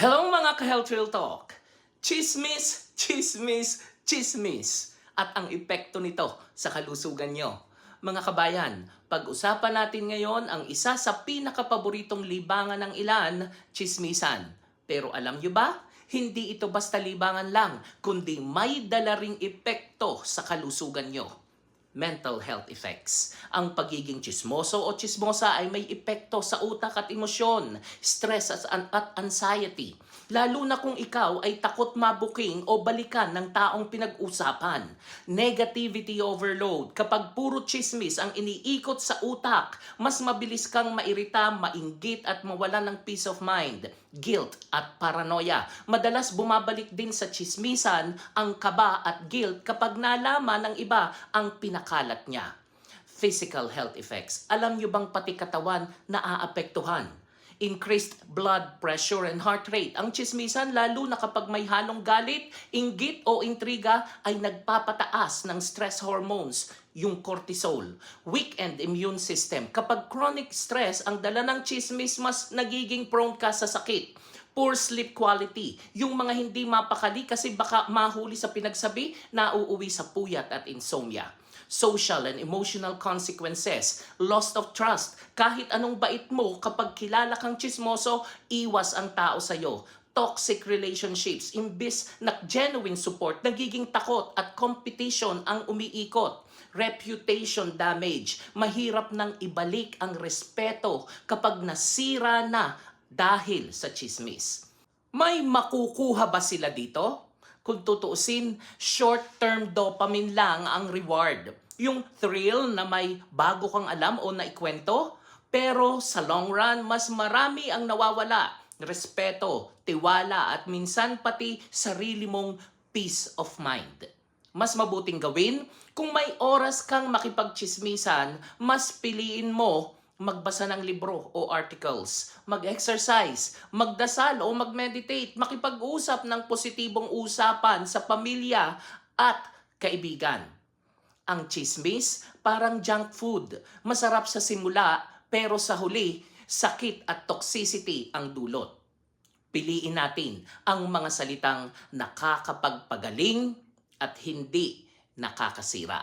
Hello mga ka-Health Real Talk! Chismis, chismis, chismis at ang epekto nito sa kalusugan nyo. Mga kabayan, pag-usapan natin ngayon ang isa sa pinakapaboritong libangan ng ilan, chismisan. Pero alam nyo ba? Hindi ito basta libangan lang, kundi may dala ring epekto sa kalusugan nyo mental health effects. Ang pagiging chismoso o chismosa ay may epekto sa utak at emosyon, stress at, anxiety. Lalo na kung ikaw ay takot mabuking o balikan ng taong pinag-usapan. Negativity overload. Kapag puro chismis ang iniikot sa utak, mas mabilis kang mairita, mainggit at mawala ng peace of mind, guilt at paranoia. Madalas bumabalik din sa chismisan ang kaba at guilt kapag nalaman ng iba ang pinakalat niya. Physical health effects. Alam niyo bang pati katawan naaapektuhan? Increased blood pressure and heart rate. Ang chismisan, lalo na kapag may halong galit, inggit o intriga, ay nagpapataas ng stress hormones, yung cortisol. Weak and immune system. Kapag chronic stress, ang dala ng chismis, mas nagiging prone ka sa sakit poor sleep quality. Yung mga hindi mapakali kasi baka mahuli sa pinagsabi na uuwi sa puyat at insomnia. Social and emotional consequences, loss of trust. Kahit anong bait mo, kapag kilala kang chismoso, iwas ang tao sa'yo. Toxic relationships, imbis na genuine support, nagiging takot at competition ang umiikot reputation damage. Mahirap nang ibalik ang respeto kapag nasira na dahil sa chismis. May makukuha ba sila dito? Kung tutuusin, short-term dopamine lang ang reward. Yung thrill na may bago kang alam o naikwento, pero sa long run, mas marami ang nawawala. Respeto, tiwala at minsan pati sarili mong peace of mind. Mas mabuting gawin, kung may oras kang makipagchismisan, mas piliin mo magbasa ng libro o articles, mag-exercise, magdasal o mag-meditate, makipag-usap ng positibong usapan sa pamilya at kaibigan. Ang chismis, parang junk food. Masarap sa simula, pero sa huli, sakit at toxicity ang dulot. Piliin natin ang mga salitang nakakapagpagaling at hindi nakakasira.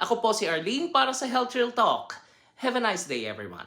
Ako po si Arlene para sa Health Real Talk. Have a nice day, everyone.